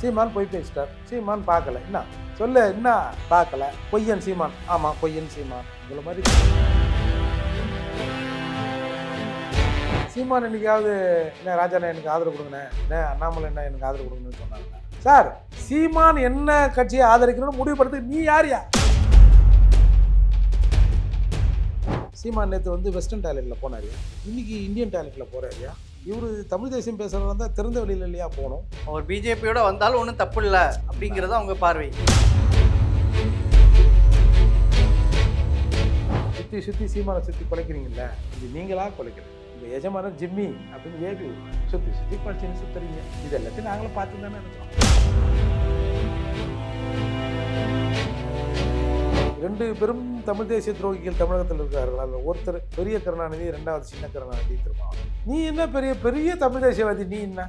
சீமான் பொய் பேசிட்டார். சீமான் பார்க்கல. என்ன? சொல்லு என்ன? பார்க்கல. பொய்யன் சீமான். ஆமாம் பொய்யன் சீமான். இவ்வளோ மாதிரி. சீமான் என்னைக்காவது என்ன ராஜாண்ணா எனக்கு ஆதரவு கொடுங்கண்ணே. என்ன அண்ணாமலை என்ன எனக்கு ஆதரவு கொடுங்கன்னு சொன்னாங்க. சார் சீமான் என்ன கட்சியை ஆதரிக்கணும்னு முடிவு பண்ணுறதுக்கு நீ யாரியா சீமான் நேற்று வந்து வெஸ்டர்ன் டாய்லெட்டில் போனாரியா இன்னைக்கு இந்தியன் டாய்லெட்டில் போகிறாரியா இவர் தமிழ் தேசியம் பேசுகிறதா இருந்தால் திறந்த வெளியில் இல்லையா போகணும்? அவர் பிஜேபியோட வந்தாலும் ஒன்றும் தப்பு இல்லை அப்படிங்கிறது அவங்க பார்வை. சுற்றி சுற்றி சீமானை சுற்றி குலைக்கிறீங்கல்ல இது நீங்களா குலைக்கிறது இந்த எஜமானர் ஜிம்மி அப்படின்னு ஏவி சுற்றி சுற்றி குலைச்சின்னு சுத்துறீங்க. இது எல்லாத்தையும் நாங்களும் பார்த்து தானே இருக்கோம். ரெண்டு பெரும் தமிழ் தேசிய துரோகிகள் தமிழகத்தில் இருக்கார்கள்? அதில் ஒருத்தர் பெரிய கருணாநிதி ரெண்டாவது சின்ன கருணாநிதி திருமாவளவன் நீ என்ன பெரிய பெரிய தமிழ் தேசியவாதி நீ என்ன?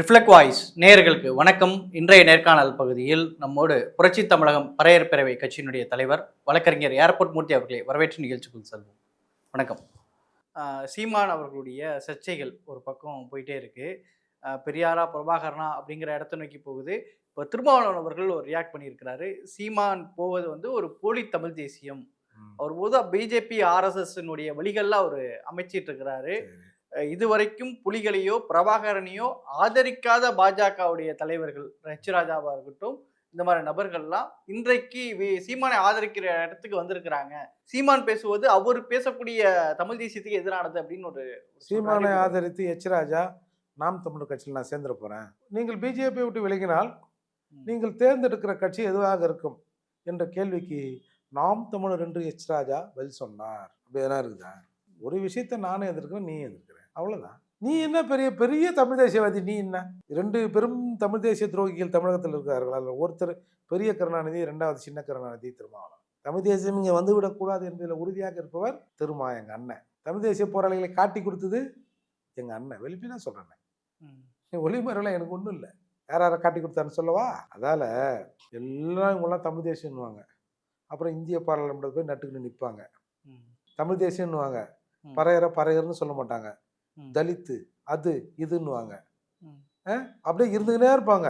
ரிஃப்ளெக்ட் வாய்ஸ் நேயர்களுக்கு வணக்கம். இன்றைய நேர்காணல் பகுதியில் நம்மோடு புரட்சி தமிழகம் பறையர் பேரவை கட்சியினுடைய தலைவர் வழக்கறிஞர் ஏர்போர்ட் மூர்த்தி அவர்களை வரவேற்று நிகழ்ச்சிக்குள் செல்வோம். வணக்கம். சீமான் அவர்களுடைய சர்ச்சைகள் ஒரு பக்கம் போயிட்டே இருக்கு. பெரியாரா பிரபாகரனா அப்படிங்கிற இடத்த நோக்கி போகுது. இப்போ திருமாவளவன் அவர்கள் ஒரு ரியாக்ட் பண்ணியிருக்கிறாரு. சீமான் போவது வந்து ஒரு போலி தமிழ் தேசியம். அவர் போது பிஜேபி ஆர்எஸ்எஸ்னுடைய வழிகள்ல அவர் அமைச்சிட்டு இருக்கிறாரு இதுவரைக்கும் புலிகளையோ பிரபாகரனையோ ஆதரிக்காத பாஜகவுடைய தலைவர்கள் ஹெச் ராஜாவா இருக்கட்டும் இந்த மாதிரி நபர்கள்லாம் இன்றைக்கு சீமானை ஆதரிக்கிற இடத்துக்கு வந்திருக்கிறாங்க. சீமான் பேசுவது அவர் பேசக்கூடிய தமிழ் தேசியத்துக்கு எதிரானது அப்படின்னு ஒரு சீமானை ஆதரித்து எச் ராஜா நாம் தமிழர் கட்சியில் நான் சேர்ந்துட போகிறேன் நீங்கள் பிஜேபி விட்டு விலகினால். நீங்கள் தேர்ந்தெடுக்கிற கட்சி எதுவாக இருக்கும்? என்ற கேள்விக்கு நாம் தமிழர் என்று எச் ராஜா பதில் சொன்னார். அப்படி எதனா இருக்குதா? ஒரு விஷயத்தை நானும் எதிர்க்கிறேன் நீ எதிர்க்கிறேன். அவ்வளோதான் நீ என்ன பெரிய பெரிய தமிழ் தேசியவாதி? நீ என்ன? ரெண்டு பெரும் தமிழ் தேசிய துரோகிகள் தமிழகத்தில் இருக்கிறார்கள் அதில் ஒருத்தர் பெரிய கருணாநிதி ரெண்டாவது சின்ன கருணாநிதி திருமாவளவன். தமிழ் தேசியம் இங்கே வந்து விடக்கூடாது என்பதில் உறுதியாக இருப்பவர் திருமா எங்கள் அண்ணன். தமிழ் தேசிய போராளிகளை காட்டி கொடுத்தது எங்கள் அண்ணன். வெளிப்பி நான். சொல்கிறேன் ம். ஒளிமறைலாம் எனக்கு ஒன்றும் இல்லை. யார் யாரை காட்டி கொடுத்தான்னு சொல்லவா? அதால் எல்லாம் இவங்கெல்லாம் தமிழ் தேசியம்னுவாங்க அப்புறம் இந்திய பாராளுமன்றத்தில் போய் நட்டுக்கிட்டு நிற்பாங்க. தமிழ் தேசியம்னுவாங்க ம். பறையற பறையர்னு சொல்ல மாட்டாங்க. தலித்து அது இதுன்னுவாங்க. அப்படியே இருந்துக்கினே இருப்பாங்க.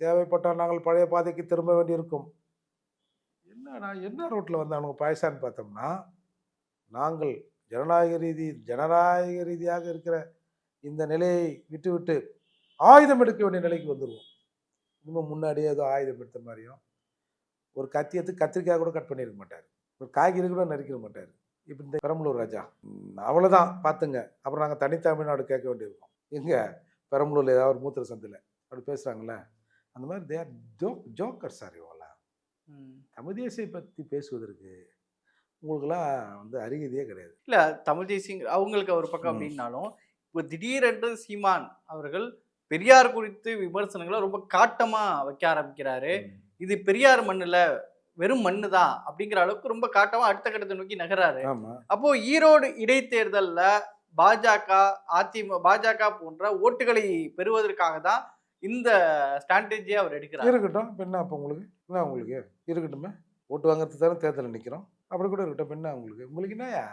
தேவைப்பட்டால் நாங்கள் பழைய பாதைக்கு திரும்ப வேண்டியிருக்கும். என்னடா என்ன ரோட்டில் வந்தானுங்க பாயசான்னு பார்த்தோம்னா நாங்கள் ஜனநாயக ரீதி ஜனநாயக ரீதியாக இருக்கிற இந்த நிலையை விட்டு விட்டு ஆயுதம் எடுக்க வேண்டிய நிலைக்கு வந்துடுவோம் இன்னும் முன்னாடியே ஏதோ ஆயுதம் எடுத்த மாதிரியும் ஒரு கத்தி எடுத்து கத்திரிக்காய் கூட கட் பண்ணியிருக்க மாட்டார். ஒரு காய்கறி கூட நறுக்கிட மாட்டார். இப்போ இந்த பெரம்பலூர் ராஜா. ம், அவ்வளவுதான். பார்த்துங்க. அப்புறம் நாங்கள் தனித்தமிழ்நாடு கேட்க வேண்டியிருக்கோம். எங்கே பெரம்பலூரில் ஏதாவது ஒரு மூத்திர சந்தில் அப்படி பேசுகிறாங்களே அந்த மாதிரி they are joke joker sir இவங்களாம். தமிழ் தேசிய பற்றி பேசுவதற்கு உங்களுக்கெல்லாம் வந்து அறிகுறியே கிடையாது. இல்ல தமிழ் தேசியம் அவங்களுக்கு ஒரு பக்கம். அப்படின்னாலும் இப்போ திடீரென்று சீமான் அவர்கள் பெரியார் குறித்து விமர்சனங்களை ரொம்ப காட்டமா வைக்க ஆரம்பிக்கிறாரு. இது பெரியார் மண்ணுல வெறும் மண்ணு தான் அப்படிங்கிற அளவுக்கு ரொம்ப காட்டமா அடுத்த கட்டத்தை நோக்கி நகராரு. அப்போ ஈரோடு இடைத்தேர்தல்ல பாஜக அதிமுக பாஜக போன்ற ஓட்டுகளை பெறுவதற்காக தான் இந்த ஸ்ட்ராட்டஜியை அவர் எடுக்கிறார். இருக்கட்டும். என்ன அப்போ உங்களுக்கு? என்ன உங்களுக்கு? இருக்கட்டுமே. ஓட்டு வாங்குறதுக்கு தானே தேர்தலில் நிற்கிறோம் அப்படி கூட இருக்கட்டும். என்ன உங்களுக்கு? உங்களுக்கு என்னயா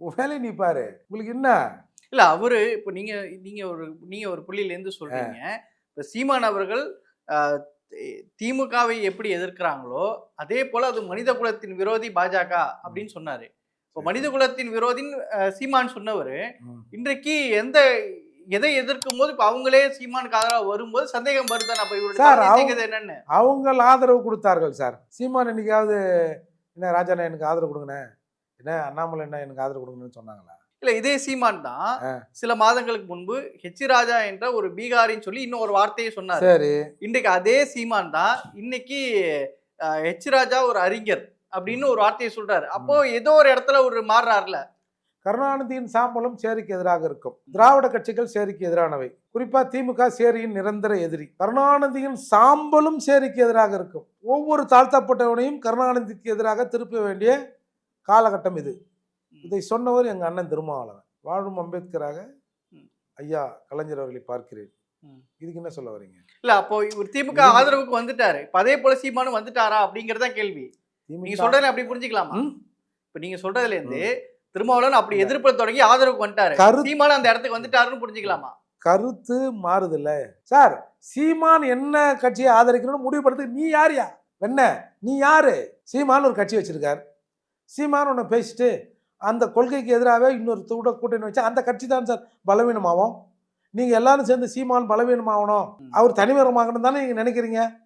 உன் வேலையை நீ பாரு. உங்களுக்கு என்ன? இல்ல அவரு இப்போ நீங்க நீங்க ஒரு நீங்க ஒரு புள்ளியில இருந்து சொல்றீங்க. இப்ப சீமான் அவர்கள் திமுகவை எப்படி எதிர்க்கிறாங்களோ அதே போல அது மனித குலத்தின் விரோதி பாஜக அப்படின்னு சொன்னாரு. இப்போ மனித குலத்தின் விரோதின்னு சீமான் சொன்னவர். இன்றைக்கு எந்த எதை எதிர்க்கும் போது இப்ப அவங்களே சீமானுக்கு ஆதரவா வரும்போது சந்தேகம் வருதான் அப்ப தேசியங்கிறது என்னன்னு. அவங்க ஆதரவு கொடுத்தார்கள் சார். சீமான் என்னைக்காவது என்ன ராஜாண்ணா எனக்கு ஆதரவு கொடுங்கண்ணே. என்ன அண்ணாமலை என்ன எனக்கு ஆதரவு கொடுங்கன்னு சொன்னாங்களா? இல்ல இதே சீமான் தான். சில மாதங்களுக்கு முன்பு ஹெச் ராஜா என்ற ஒரு பீகாரின்னு சொல்லி இன்னும் ஒரு வார்த்தையை சொன்னார். சரி. இன்றைக்கு அதே சீமான் தான் இன்னைக்கு ஹெச் ராஜா ஒரு அறிஞர் அப்படின்னு ஒரு வார்த்தையை சொல்றாரு. அப்போ ஏதோ ஒரு இடத்துல ஒரு மாறுறாருல. கருணாநிதியின் சாம்பலும் சேரிக்கு எதிராக இருக்கும். திராவிட கட்சிகள் சேரிக்கு எதிரானவை. குறிப்பா திமுக சேரியின் நிரந்தர எதிரி. கருணாநிதியின் சாம்பலும் சேரிக்கு எதிராக இருக்கும். ஒவ்வொரு தாழ்த்தப்பட்டவனையும் கருணாநிதிக்கு எதிராக திருப்ப வேண்டிய காலகட்டம் இது. இதை சொன்னவர் எங்க அண்ணன் திருமாவளவன். வாழும் அம்பேத்கராக. ஐயா கலைஞர் அவர்களை பார்க்கிறேன். இதுக்கு என்ன சொல்ல வரீங்க? இல்ல அப்போ இவர் திமுக ஆதரவுக்கு வந்துட்டாரு. இப்ப அதே போல சீமானும் வந்துட்டாரா அப்படிங்கறத கேள்வி. நீங்க சொல்றதுல அப்படி புரிஞ்சுக்கலாமா? இப்ப நீங்க சொல்றதுல இருந்து திருமாவளவன் அப்படி எதிர்ப்பு தொடங்கி ஆதரவுக்கு வந்துட்டாரு. கரு- சீமான் அந்த இடத்துக்கு வந்துட்டாருன்னு புரிஞ்சுக்கலாமா? கருத்து மாறுதில்ல. சார் சீமான் என்ன கட்சியை ஆதரிக்கணும்னு முடிவு பண்றதுக்கு நீ யாருயா என்ன நீ யாரு? சீமான் ஒரு கட்சி வச்சிருக்கார். சீமான் ஒன்று பேசிட்டு அந்த கொள்கைக்கு எதிராகவே இன்னொரு கூட கூட்டணி வச்சா அந்த கட்சி தான் சார் பலவீனமாகும். நீங்க எல்லாரும் சேர்ந்து சீமான் பலவீனமாகணும். அவர் தனிமரமாகணும் தானே நீங்க நினைக்கிறீங்க.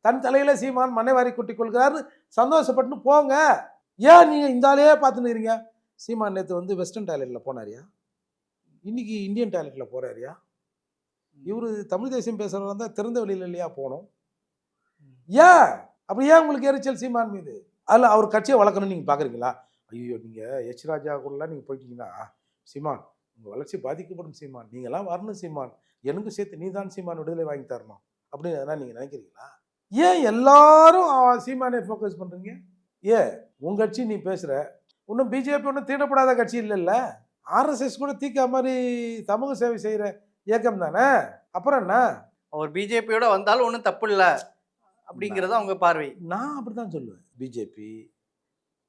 தன் தலையில சீமான் மனைவாரி கொட்டி கொள்கிறாரு. சந்தோஷப்பட்டு போங்க. ஏன் நீங்க இந்த ஆளையே பார்த்துன்னு சீமான் நேற்று வந்து வெஸ்டர்ன் டாய்லெட்ல போனாரியா? இன்னைக்கு இந்தியன் டாய்லெட்ல போறாரியா? இவரு தமிழ் தேசியம் பேசுறவங்க இருந்தால் திறந்த வெளியில இல்லையா போகணும்? ஏன்? அப்படி ஏன் உங்களுக்கு எரிச்சல் சீமான் மீது? அதில் அவர் கட்சியை வளர்க்கணும்னு நீங்கள் பார்க்குறீங்களா ஐயோ நீங்கள் எச் ராஜா கூடலாம் நீங்கள் போயிட்டீங்கன்னா சீமான் உங்கள் வளர்ச்சி பாதிக்கப்படும் சீமான். நீங்களாம் வரணும் சீமான். எனக்கும் சேர்த்து நீ தான் சீமான் விடுதலை வாங்கி தரணும். அப்படின்னு எதனா நீங்கள் நினைக்கிறீங்களா? ஏன் எல்லாரும் சீமானை ஃபோக்கஸ் பண்ணுறீங்க ஏன்? உன் கட்சி நீ பேசுகிற இன்னும் பிஜேபி ஒன்றும் தீண்டப்படாத கட்சி இல்லைல்ல? ஆர்எஸ்எஸ் கூட தீக்கா மாதிரி சமூக சேவை செய்கிற இயக்கம் தானே? அப்புறம் என்ன? அவர் பிஜேபியோட வந்தாலும் ஒன்றும் தப்பு இல்ல. அப்படிங்கறது அவங்க பார்வை. நான் அப்படிதான் சொல்லுவேன். பிஜேபி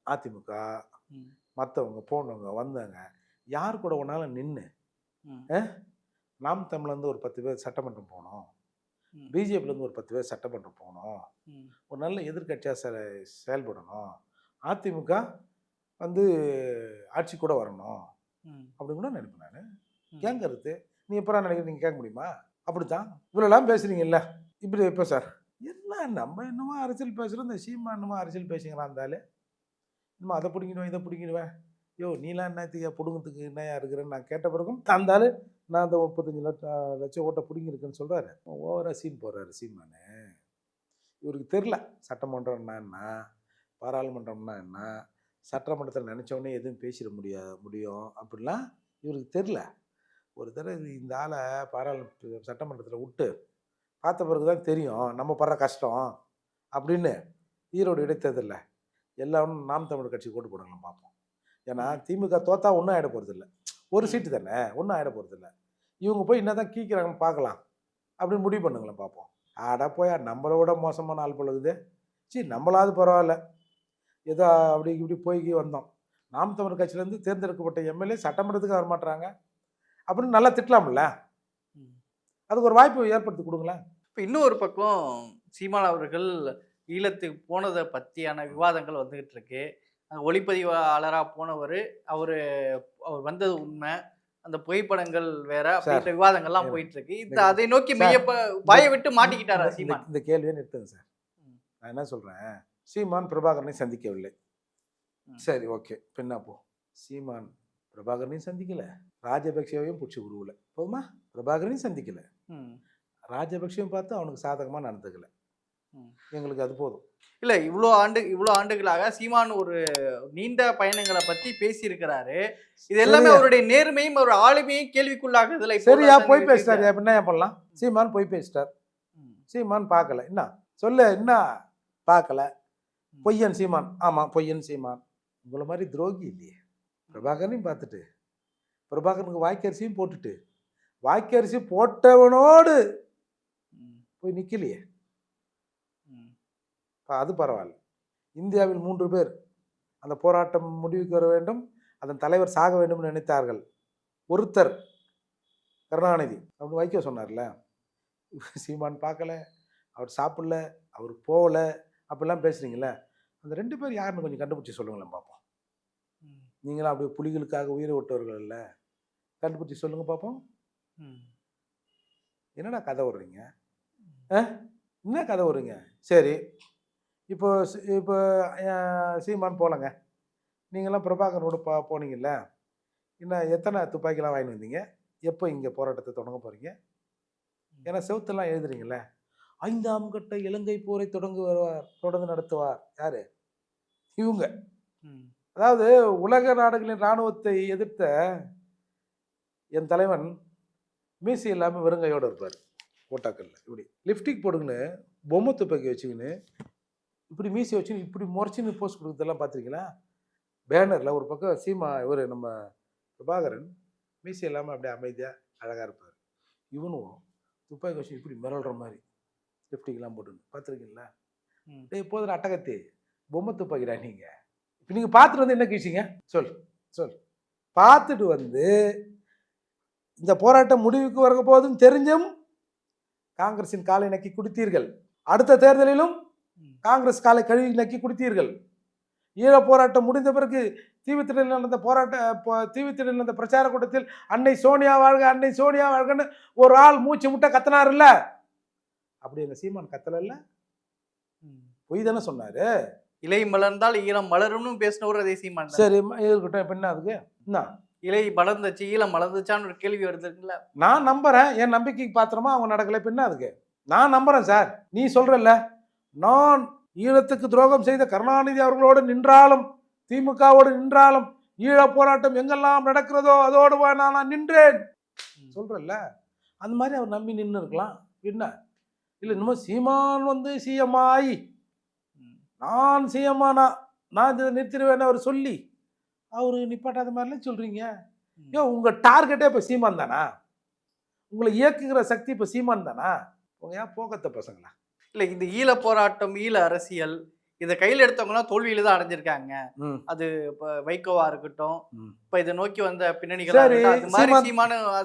அதிமுக. மற்றவங்க போனவங்க வந்தாங்க யார் கூட ஒன்றாலும் நின்று. நாம் தமிழ்லேருந்து ஒரு பத்து பேர் சட்டமன்றம் போனோம். பிஜேபிலேருந்து ஒரு பத்து பேர் சட்டமன்றம் போனோம். ம். ஒரு நல்ல எதிர்க்கட்சியாக செ செயல்படணும். அதிமுக வந்து ஆட்சி கூட வரணும். ம். அப்படின்னு கூட நினைப்பேன் நான். ஏன் கருத்து நீ எப்போ நினைக்கிறீங்க நீங்கள் கேட்க முடியுமா? அப்படித்தான். இவ்வளோலாம் பேசுறீங்கல்ல. இப்படி இப்போ சார். என்ன நம்ம என்னமோ அரசியல் பேசுகிறோம் இந்த சீமா என்னமோ அரசியல் பேசுங்களா இருந்தாலே இன்னும் அதை பிடிங்கிடுவேன் இதை பிடிங்கிடுவேன் யோ நீலாம் என்னத்துக்கு பிடுங்கிறதுக்கு என்னையா இருக்கிறேன்னு நான் கேட்ட பிறகும் தந்தாலும் நான் அந்த முப்பத்தஞ்சு லட்சம் லட்சம் ஓட்டை பிடிங்கிருக்குன்னு சொல்கிறாரு ஓவராக சீன் போடுறாரு சீமானு. இவருக்கு தெரில சட்டமன்றம்னா என்ன? பாராளுமன்றம்னா என்ன? சட்டமன்றத்தில் நினச்சோடனே எதுவும் பேசிட முடியா முடியும். அப்படிலாம் இவருக்கு தெரில. ஒரு தடவை இது இந்த ஆளை பாராளுமன்ற சட்டமன்றத்தில் விட்டு பார்த்த பிறகு தான் தெரியும் நம்ம படுற கஷ்டம் அப்படின்னு ஈரோடு இடைத்தேர்தலில். எல்லாரும் நாம் தமிழர் கட்சி ஓட்டு போடலாம் பார்ப்போம். ஏன்னா திமுக தோத்தா ஒன்றும் ஆகிட போகிறது இல்லை ஒரு சீட்டு தானே ஒன்றும் ஆகிட போகிறது இல்லை இவங்க போய் என்ன தான் கீக்கிறாங்கன்னு பார்க்கலாம். அப்படின்னு முடிவு பண்ணுங்களேன் பார்ப்போம். ஆடா போயா நம்மளை விட மோசமான ஆள் பழகுது சரி நம்மளாவது பரவாயில்ல. ஏதோ அப்படி இப்படி போய் வந்தோம். நாம் தமிழர் கட்சியிலேருந்து தேர்ந்தெடுக்கப்பட்ட எம்எல்ஏ சட்டமன்றத்துக்கு வர மாட்றாங்க. அப்படின்னு நல்லா திட்டலாம்ல. அதுக்கு ஒரு வாய்ப்பு ஏற்படுத்தி கொடுங்களேன். இப்போ இன்னொரு பக்கம் சீமான் அவர்கள் ஈழத்துக்கு போனதை பற்றியான விவாதங்கள் வந்துகிட்டு இருக்கு ஒளிப்பதிவாளராக போனவர் அவர் அவர் வந்தது உண்மை. அந்த புகைப்படங்கள் வேற அப்படின்ற விவாதங்கள்லாம்? போயிட்டு இருக்கு இந்த அதை நோக்கி சார், மெய்யப்ப வாயை விட்டு மாட்டிக்கிட்டாரா சீமான்? இந்த கேள்வியை நிறுத்துங்க சார். நான் என்ன சொல்றேன்? சீமான் பிரபாகரனை சந்திக்கவில்லை. சரி ஓகே. பின்னா போ. சீமான் பிரபாகரனையும் சந்திக்கல. ராஜபக்சேவையும் பிடிச்சி உருவல. போதுமா பிரபாகரனையும் சந்திக்கல. ராஜபக்சேவும் பார்த்து அவனுக்கு சாதகமா நடந்துக்கல. எங்களுக்கு அது போதும். இல்ல இவ்வளோ ஆண்டு இவ்வளோ ஆண்டுகளாக சீமான் ஒரு நீண்ட பயணங்களை பத்தி பேசியிருக்கிறாரு. இது எல்லாமே அவருடைய நேர்மையும் ஒரு ஆளுமையும் கேள்விக்குள்ளாகுதுல இப்போ சரியா போய் பேசிட்டாரு. அப்ப என்ன பண்ணலாம்? சீமான் போய் பேசிட்டார். சீமான் பார்க்கல. என்ன? சொல்லு என்ன? பார்க்கல. பொய்யன் சீமான். ஆமா பொய்யன் சீமான். உங்களை மாதிரி துரோகி இல்லையே. பிரபாகரனையும் பார்த்துட்டு பிரபாகரனுக்கு வாய்க்கரிசியும் போட்டுட்டு வாய்க்கரிசி போட்டவனோடு. போய். அப்ப அது பரவாயில்ல. இந்தியாவில் மூன்று பேர் அந்த போராட்டம் முடிவுக்கு வர வேண்டும் அதன் தலைவர் சாக வேண்டும் நினைத்தார்கள். ஒருத்தர் கருணாநிதி. அப்படின்னு வைக்க சொன்னார்ல. சீமான் பார்க்கல அவர் சாப்பிடல அவர் போகல அப்படிலாம் பேசுறீங்கல்ல. அந்த ரெண்டு பேர் யாருன்னு கொஞ்சம் கண்டுபிடிச்சி சொல்லுங்களேன் பார்ப்போம். நீங்களாம் அப்படியே புலிகளுக்காக உயிரை விட்டவர்கள் இல்லை கண்டுபிடிச்சி சொல்லுங்க பார்ப்போம். என்னடா கதை விடுறீங்க? ஆ? என்ன கதை விடுறீங்க? சரி. இப்போ இப்போ சீமான் போலங்க. நீங்களாம் பிரபாகரோட பா போனீங்கல்ல? இன்னும் எத்தனை துப்பாக்கிலாம் வாங்கிட்டு வந்தீங்க? எப்போ இங்கே போராட்டத்தை தொடங்க போகிறீங்க ஏன்னா செவுத்தெல்லாம் எழுதுறீங்கல்ல? ஐந்தாம் கட்ட இலங்கை போரை தொடங்கு வருவார் தொடர்ந்து நடத்துவார். யாரு? இவங்க. அதாவது உலக நாடுகளின் இராணுவத்தை எதிர்த்த என் தலைவன் மீசி இல்லாமல் வெறுங்கையோடு இருப்பார். ஓட்டாக்கல்ல இப்படி. லிப்டிக் போடுங்கன்னு பொம்மை துப்பாக்கி வச்சுக்கின்னு இப்படி மீசி வச்சுன்னு இப்படி முறைச்சின்னு போஸ்ட் கொடுக்குறதெல்லாம் பார்த்துருக்கீங்களா? பேனரில் ஒரு பக்கம் சீமா இவர் நம்ம பிரபாகரன் மீசி இல்லாமல் அப்படியே அமைதியாக அழகாக இருப்பார். இவனும் துப்பாக்கி வச்சு இப்படி மிரள்ற மாதிரி லிப்டிக்லாம் போட்டுன்னு. பார்த்துருக்கீங்களா? ம். டேய் போதும் அட்டகத்தி. பொம்மை துப்பாக்கிடா நீங்கள் இப்போ நீங்கள் பார்த்துட்டு வந்து என்ன கீழ்ச்சிங்க? சொல் சொல் பார்த்துட்டு வந்து இந்த போராட்டம் முடிவுக்கு வர போதும் தெரிஞ்சும் காங்கிரசின் காலை நக்கி குடித்தீர்கள். அடுத்த தேர்தலிலும். காங்கிரஸ் காலை கழுவி நக்கி குடித்தீர்கள். ஈழப் போராட்டம் முடிந்த பிறகு தீவுத்திடலில் நடந்த போராட்ட தீவுத்திடலில் நடந்த பிரச்சார கூட்டத்தில் அன்னை சோனியா வாழ்க அன்னை சோனியா வாழ்கன்னு ஒரு ஆள் மூச்சு முட்டை கத்தினாருல்ல? அப்படி எங்க சீமான் கத்தல ம். பொய் தானே சொன்னாரு. இலை மலர்ந்தால் ஈரம் மலரும்னு பேசினவர் அதே சீமான். சரி இருக்கட்டும் இப்ப என்ன அதுக்கு? என்ன? இலை மலர்ந்துச்சு ஈழம் மலர்ந்துச்சான்னு ஒரு கேள்வி வருதுங்களா? நான் நம்புறேன் என் நம்பிக்கைக்கு பாத்திரமா அவங்க நடக்கல பின்ன அதுக்கு? நான் நம்புறேன் சார் நீ சொல்றல்ல. நான் ஈழத்துக்கு துரோகம் செய்த கருணாநிதி அவர்களோடு நின்றாலும் திமுகவோடு நின்றாலும் ஈழ போராட்டம் எங்கெல்லாம் நடக்கிறதோ அதோடு நான் நான் நின்றேன். சொல்றல்ல? அந்த மாதிரி அவர் நம்பி நின்று இருக்கலாம். என்ன? இல்லை இன்னமும் சீமான் வந்து சிஎம்ஆய் ம். நான் சிஎம்ஆனா நான் இதை நிறுத்திடுவேன்னு அவர் சொல்லி அவர் நிப்பாட்டாத மாதிரிலாம் சொல்றீங்க. ம். ஏன் உங்க டார்கெட்டே இப்போ சீமான் தானா? உங்களை இயக்குகிற சக்தி இப்போ சீமான் தானா? உங்க ஏன் போகத்த பசங்களா? இல்ல இந்த ஈழ போராட்டம் ஈழ அரசியல் இதை கையில் எடுத்தவங்கலாம் தோல்வியில தான் அடைஞ்சிருக்காங்க. அது இப்ப வைகோவா இருக்கட்டும். இப்ப இதை நோக்கி வந்த பின்னணிகளா சீமான்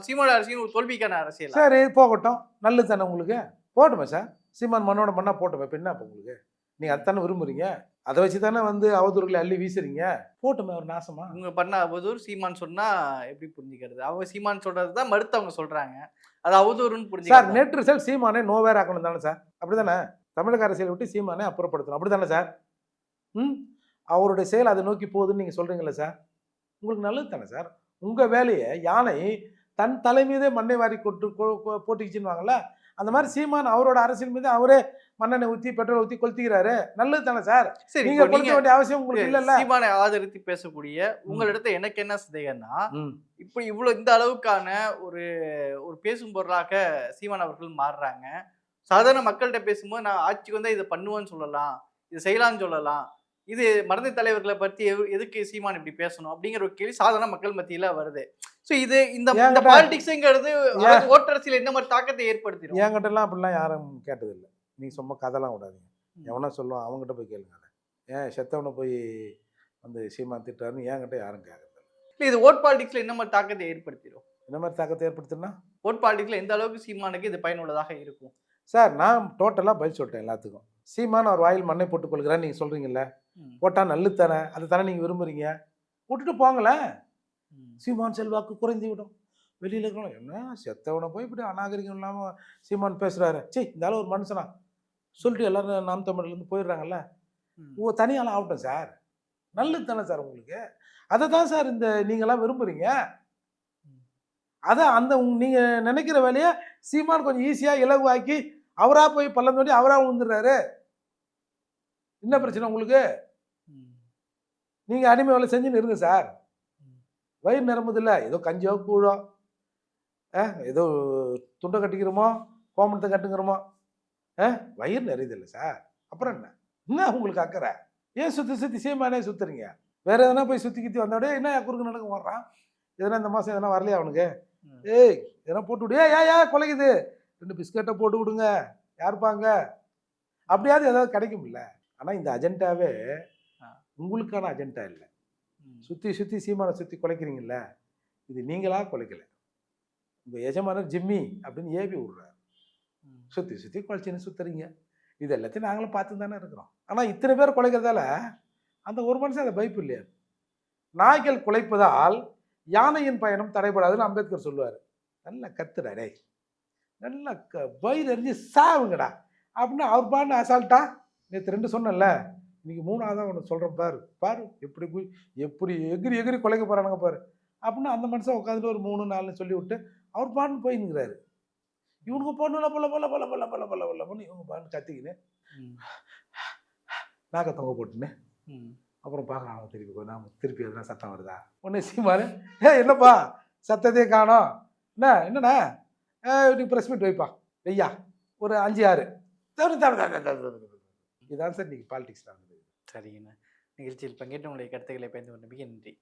சீமான அரசியல் ஒரு தோல்விக்கான அரசியல். சரி போகட்டும். நல்லது தானே உங்களுக்கு? போட்டுமே சார். சீமான் மண்ணோட மண்ணா போட்டுமே இப்போ என்ன அப்போ உங்களுக்கு? நீங்கள் அதானே விரும்புறீங்க? அதை வச்சு தானே வந்து அவதூறுகளை அள்ளி வீசுறீங்க? போட்டுமே ஒரு நாசமா? இவங்க பண்ண அவதூறு சீமான் சொன்னா எப்படி புரிஞ்சுக்கிறது? அவங்க சீமான் சொல்றது தான் மறுத்து அவங்க சொல்றாங்க. அது அவதூறுன்னு சார் புரிஞ்சுக்கிறது நெட் ரிசல்ட் சீமானே நோவேர் ஆக்கணும் தானே சார்? அப்படிதானே? தமிழக அரசியலை விட்டு சீமானே அப்புறப்படுத்தணும். அப்படிதானே சார்? ம்? அவருடைய செயல் அதை நோக்கி போகுதுன்னு நீங்கள் சொல்கிறீங்களே சார்? உங்களுக்கு நல்லது தானே சார்? உங்கள் வேலையை யானை தன் தலை மீதே மண்ணை வாரி கொட்டு போட்டுக்கிச்சுன்னு அந்த மாதிரி சீமான் அவரோட அரசியல் மீது அவரே மண்ணெண்ணெய் ஊற்றி பெட்ரோல் ஊற்றி கொளுத்திக்கிறாரு. நல்லது தானே சார்? சரி நீங்க இப்போ கொளுத்த வேண்டிய அவசியம் உங்களுக்கு இல்லைல்ல? சீமானை ஆதரித்து பேசக்கூடிய உங்களிடத்த எனக்கு என்ன சந்தேகம்னா ம். இப்படி இவ்வளவு இந்த அளவுக்கான ஒரு ஒரு பேசும் பொருளாக சீமான் அவர்கள் மாறுறாங்க. சாதாரண மக்கள்கிட்ட பேசும்போது நான் ஆட்சிக்கு வந்தா இதை பண்ணுவேன்னு சொல்லலாம் இது செய்யலாம்னு சொல்லலாம். இது மறந்த தலைவர்களை பத்தி எது- எதுக்கு சீமான் இப்படி பேசணும் அப்படிங்கிற ஒரு கேள்வி சாதாரண மக்கள் மத்தியில வருது. சோ இது இந்த இந்த ஏன்டா? பாலிடிக்ஸுங்கிறது ஓட்டரசியல் எந்த மாதிரி தாக்கத்தை ஏற்படுத்திடும் என்கிட்டலாம் அப்படிலாம் யாரும் கேட்டதில்லை நீ சும்மா கதைலாம் விடாதீங்க. எவனா சொல்லுவான் அவங்ககிட்ட போய் கேளுங்க. ஏன் செத்தவனை போய் வந்து சீமான் திட்டாருன்னு என்கிட்ட யாரும் கேட்கறது இல்ல இது ஓட் பாலிடிக்ஸ்ல என்ன மாதிரி தாக்கத்தை ஏற்படுத்திடும் என்ன மாதிரி தாக்கத்தை ஏற்படுத்துனா ஓட் பாலிடிக்ஸ்ல எந்த அளவுக்கு சீமானுக்கு இது பயனுள்ளதாக இருக்கும் சார் நான் டோட்டலாக பதில் சொல்லிட்டேன் எல்லாத்துக்கும் சீமான் அவர் வாயில் மண்ணை போட்டுக் கொள்கிறான்னு நீங்கள் சொல்கிறீங்கல்ல. போட்டால் நல்லு தானே அதை தானே நீங்கள் விரும்புறீங்க விட்டுட்டு போங்களேன். சீமான் செல்வாக்கு குறைந்து விடும் வெளியில் இருக்கணும் என்ன செத்தவனை போய் இப்படி அநாகரிகம் இல்லாமல் சீமான் பேசுகிறாரு சீ இந்த ஆளு ஒரு மனுஷனா. சொல்லிட்டு எல்லாரும் நாம் தமிழ்லேருந்து போயிடுறாங்கல்ல. ஓ தனியாலாம் ஆகட்டும் சார். நல்லது தானே சார் உங்களுக்கு. அதை தான் சார் இந்த நீங்களாம் விரும்புறீங்க. அதான் அந்த உங்க- நீங்க நினைக்கிற வேலையை சீமான் கொஞ்சம் ஈஸியா இலகுவாக்கி அவரா போய் பள்ளம் தோண்டி அவரா விழுந்துடுறாரு என்ன பிரச்சனை உங்களுக்கு? ம். நீங்க அடிமை வேலை செஞ்சுன்னு இருங்க சார். வயிறு நிரம்புது இல்ல ஏதோ கஞ்சோ கூழோ அஹ், ஏதோ துண்டை கட்டிக்கிறோமோ கோமணத்தை கட்டுங்கிறோமோ அஹ், வயிறு நிறையுது இல்லை சார். அப்புறம் என்ன? என்ன உங்களுக்கு அக்கறை? ஏன் சுத்தி சுத்தி சீமானே சுத்துறீங்க? வேற எதனா போய் சுத்தி கித்தி வந்தோடே என்ன குறுக்கு நடக்க வர்றான் எதனா இந்த மாசம் எதனா வரலையா அவனுக்கு. ஏய் எதனா போட்டு விடு. ஏய், ஏய் கொலைக்குது. ரெண்டு பிஸ்கட்டை போட்டு விடுங்க. யாருப்பாங்க அப்படியாவது ஏதாவது கிடைக்கும்ல. ஆனா இந்த அஜெண்டாவே ஆ. உங்களுக்கான அஜெண்டா இல்லை. சுற்றி சுற்றி சீமானை சுற்றி குலைக்கிறீங்கல்ல? இது நீங்களா குலைக்கல? உங்கள் எஜமானர் ஜிம்மி அப்படின்னு ஏவி விடுறாரு. சுற்றி சுற்றி குலைச்சின்னு சுற்றுறீங்க இது எல்லாத்தையும் நாங்களும் பார்த்து தானே இருக்கிறோம். ஆனால் இத்தனை பேர் குலைக்கிறதால அந்த ஒரு மனுஷன் அதை பயப்பு இல்லையா. நாய்கள் குலைப்பதால் யானையின் பயணம் தடைபடாதுன்னு அம்பேத்கர் சொல்லுவார். நல்ல கத்துடா டேய். நல்ல க வயிறு எறிஞ்சு சாவுங்கடா. அப்படின்னு அவர் பாட்டு அசால்ட்டா நேற்று ரெண்டு சொன்னேன்ல இன்னைக்கு மூணாவதாக ஒன்று சொல்கிறேன் பாரு பாரு எப்படி போய் எப்படி எகிரி எகிரி கொலைக்க போகிறானுங்க பாரு. அப்படின்னு அந்த மனுஷன் உட்காந்துட்டு ஒரு மூணு நாலுன்னு சொல்லி விட்டு அவர் பாட்டுன்னு போயின்னுங்கிறாரு. இவனுங்க பொண்ணுல பொல பொல பொல பொல பொல பொல பொல பொண்ணு இவங்க பாட்டு கத்திக்கின்னு. நாக்க தொங்க போட்டுன்னு. அப்புறம் பார்க்குறான் அவன் திருப்பி நேரம் திருப்பி எதுனா சத்தம் வருதா? உடனே சீமாரு ஏ என்னப்பா சத்தத்தையே காணோம். என்ன என்னண்ணா? நீ ப்ரெஸ் மீட் வைப்பா. வெய்யா ஒரு அஞ்சு ஆறு. இதான் சார் இன்னைக்கு பாலிடிக்ஸ் நடந்தது. சரிங்கண்ணா நிகழ்ச்சியில் பங்கேற்று உங்களுடைய கருத்துக்களை பயந்து கொண்ட மிக நன்றி.